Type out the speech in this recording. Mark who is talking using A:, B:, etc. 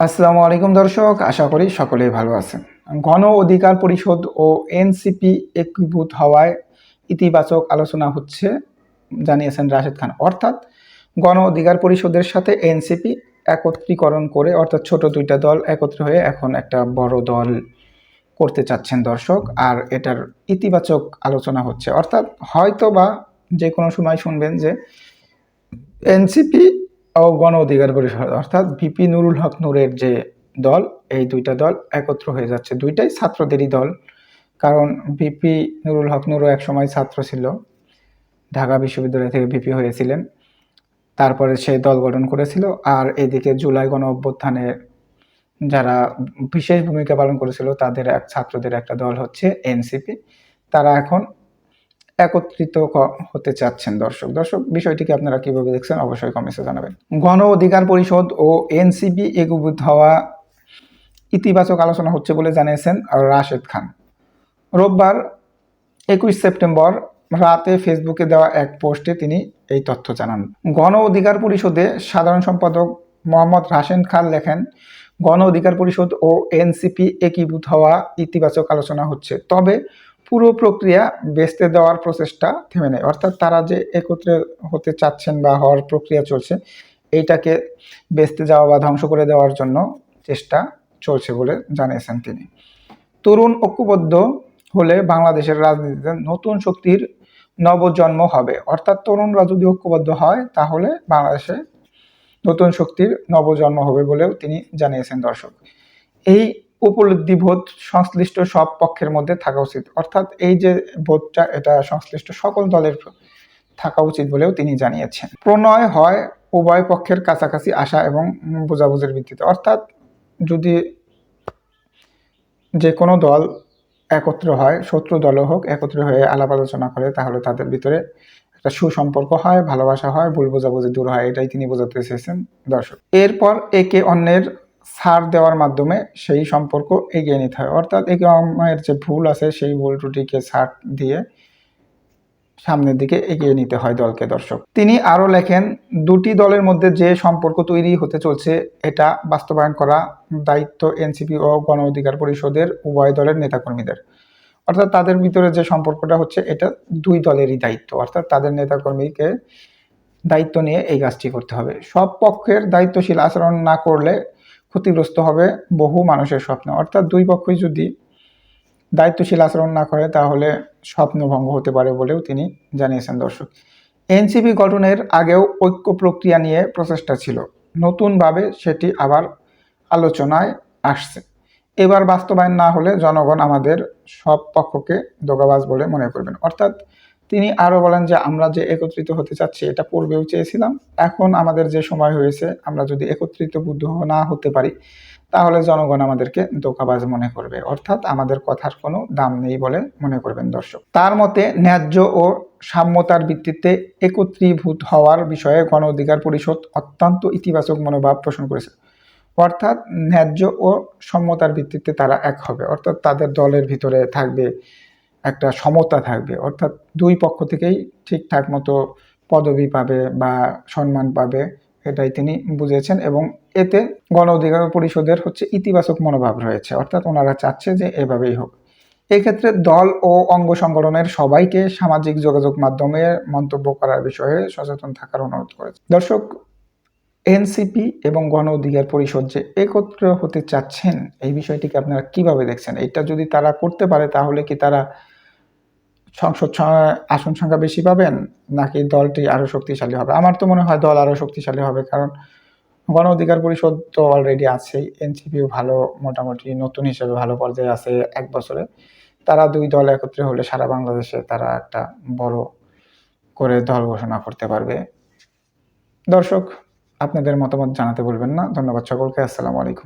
A: আসসালামু আলাইকুম দর্শক, আশা করি সকলেই ভালো আছেন। গণ অধিকার পরিষদ ও এনসিপি একীভূত হওয়ায় ইতিবাচক আলোচনা হচ্ছে, জানিয়েছেন রাশেদ খান। অর্থাৎ গণ অধিকার পরিষদের সাথে এনসিপি একত্রীকরণ করে, অর্থাৎ ছোট দুইটা দল একত্র হয়ে এখন একটা বড় দল করতে চাচ্ছেন দর্শক, আর এটার ইতিবাচক আলোচনা হচ্ছে। অর্থাৎ হয়তো বা যে কোনো সময় শুনবেন যে এনসিপি ও গণ অধিকার পরিষদ, অর্থাৎ ভিপি নুরুল হক নূরের যে দল, এই দুইটা দল একত্র হয়ে যাচ্ছে। দুইটাই ছাত্রদেরই দল, কারণ ভিপি নুরুল হক নুরও এক সময় ছাত্র ছিল। ঢাকা বিশ্ববিদ্যালয় থেকে ভিপি হয়েছিলেন। তারপরে সে দল গঠন করেছিল। আর এদিকে জুলাই গণ অভ্যুত্থানে যারা বিশেষ ভূমিকা পালন করেছিল, তাদের এক ছাত্রদের একটা দল হচ্ছে এনসিপি। তারা এখন একত্রিত হতে চাচ্ছেন দর্শক। দর্শক, বিষয়টিকে আপনারা কীভাবে দেখছেন অবশ্যই কমেন্টে জানাবেন। গণ অধিকার পরিষদ ও এনসিপি একীভূত হওয়া ইতিবাচক আলোচনা হচ্ছে বলে জানিয়েছেন রাশেদ খান। রোববার একুশ সেপ্টেম্বর রাতে ফেসবুকে দেওয়া এক পোস্টে তিনি এই তথ্য জানান। গণ অধিকার পরিষদে সাধারণ সম্পাদক মোহাম্মদ রাশেদ খান লেখেন, গণ অধিকার পরিষদ ও এনসিপি একীভূত হওয়া ইতিবাচক আলোচনা হচ্ছে। তবে পুরো প্রক্রিয়া বেচতে দেওয়ার প্রচেষ্টা থেমে নেয় অর্থাৎ তারা যে একত্রে হতে চাচ্ছেন বা হওয়ার প্রক্রিয়া চলছে, এইটাকে বেচতে যাওয়া বা ধ্বংস করে দেওয়ার জন্য চেষ্টা চলছে বলে জানিয়েছেন তিনি। তরুণ ঐক্যবদ্ধ হলে বাংলাদেশের রাজনীতিতে নতুন শক্তির নবজন্ম হবে। অর্থাৎ তরুণরা যদি ঐক্যবদ্ধ হয়, তাহলে বাংলাদেশে নতুন শক্তির নবজন্ম হবে বলেও তিনি জানিয়েছেন দর্শক। এই উপলব্ধি বোধ সংশ্লিষ্ট সব পক্ষের মধ্যে থাকা উচিত। অর্থাৎ এই যে বোধটা, এটা সংশ্লিষ্ট সকল দলের থাকা উচিত বলেও তিনি জানিয়েছেন। প্রণয় হয় উভয় পক্ষের কাছাকাছি আসা এবং বোঝাবুঝির ভিত্তিতে। অর্থাৎ যদি যে কোনো দল একত্র হয়, শত্রু দলও হোক, একত্র হয়ে আলাপ আলোচনা করে, তাহলে তাদের ভিতরে একটা সুসম্পর্ক হয়, ভালোবাসা হয়, ভুল বোঝাবুঝি দূর হয়, এটাই তিনি বোঝাতে চেয়েছেন দর্শক। এরপর একে অন্যের ছাড় দেওয়ার মাধ্যমে সেই সম্পর্ক এগিয়ে নিতে হয়। অর্থাৎ অন্যের যে ভুল আছে, সেই ভুল ত্রুটিকে ছাড় দিয়ে সামনের দিকে এগিয়ে নিতে হয় দলকে দর্শক। তিনি আরও লেখেন, দুটি দলের মধ্যে যে সম্পর্ক তৈরি হতে চলছে, এটা বাস্তবায়ন করা দায়িত্ব এনসিপি ও গণ অধিকার পরিষদের, উভয় দলের নেতাকর্মীদের। অর্থাৎ তাদের ভিতরে যে সম্পর্কটা হচ্ছে, এটা দুই দলেরই দায়িত্ব। অর্থাৎ তাদের নেতাকর্মীকে দায়িত্ব নিয়ে এই কাজটি করতে হবে। সব পক্ষের দায়িত্বশীল আচরণ না করলে ক্ষতিগ্রস্ত হবে বহু মানুষের স্বপ্ন। অর্থাৎ দুই পক্ষই যদি দায়িত্বশীল আচরণ না করে, তাহলে স্বপ্নভঙ্গ হতে পারে বলেও তিনি জানিয়েছেন দর্শক। এনসিপি গঠনের আগেও ঐক্য প্রক্রিয়া নিয়ে প্রচেষ্টা ছিল। নতুনভাবে সেটি আবার আলোচনায় আসছে। এবার বাস্তবায়ন না হলে জনগণ আমাদের সব পক্ষকে দোগাবাজ বলে মনে করবেন। অর্থাৎ তিনি আরও বলেন যে, আমরা যে একত্রিত হতে চাচ্ছি, এটা পূর্বেও চেয়েছিলাম। এখন আমাদের যে সময় হয়েছে, আমরা যদি একত্রিত বুদ্ধ না হতে পারি, তাহলে জনগণ আমাদেরকে দোকাবাজ মনে করবে। অর্থাৎ আমাদের কথার কোনো দাম নেই বলে মনে করবেন দর্শক। তার মতে, ন্যায্য ও সাম্যতার ভিত্তিতে একত্রীভূত হওয়ার বিষয়ে গণ অধিকার পরিষদ অত্যন্ত ইতিবাচক মনোভাব পোষণ করেছে। অর্থাৎ ন্যায্য ও সম্যতার ভিত্তিতে তারা এক হবে। অর্থাৎ তাদের দলের ভিতরে থাকবে একটা সমতা থাকবে। অর্থাৎ দুই পক্ষ থেকেই ঠিকঠাক মতো পদবি পাবে বা সম্মান পাবে, এটাই তিনি বুঝেছেন এবং এতে গণ অধিকার পরিষদের হচ্ছে ইতিবাচক মনোভাব রয়েছে। অর্থাৎ ওনারা চাচ্ছে যে এভাবেই হোক। এক্ষেত্রে দল ও অঙ্গ সংগঠনের সবাইকে সামাজিক যোগাযোগ মাধ্যমে মন্তব্য করার বিষয়ে সচেতন থাকার অনুরোধ করেছে। দর্শক এনসিপি এবং গণ অধিকার পরিষদ যে একত্র হতে চাচ্ছেন, এই বিষয়টিকে আপনারা কীভাবে দেখছেন? এটা যদি তারা করতে পারে, তাহলে কি তারা সংসদ আসন সংখ্যা বেশি পাবেন, নাকি দলটি আরও শক্তিশালী হবে? আমার তো মনে হয় দল আরও শক্তিশালী হবে, কারণ গণ অধিকার পরিষদ তো অলরেডি আছেই, এনসিপিও ভালো, মোটামুটি নতুন হিসেবে ভালো পর্যায়ে আছে এক বছরে। তারা দুই দল একত্রে হলে সারা বাংলাদেশে তারা একটা বড় করে দল ঘোষণা করতে পারবে। দর্শক আপনাদের মতামত জানাতে বলবেন না। ধন্যবাদ সকলকে। আসসালামু আলাইকুম।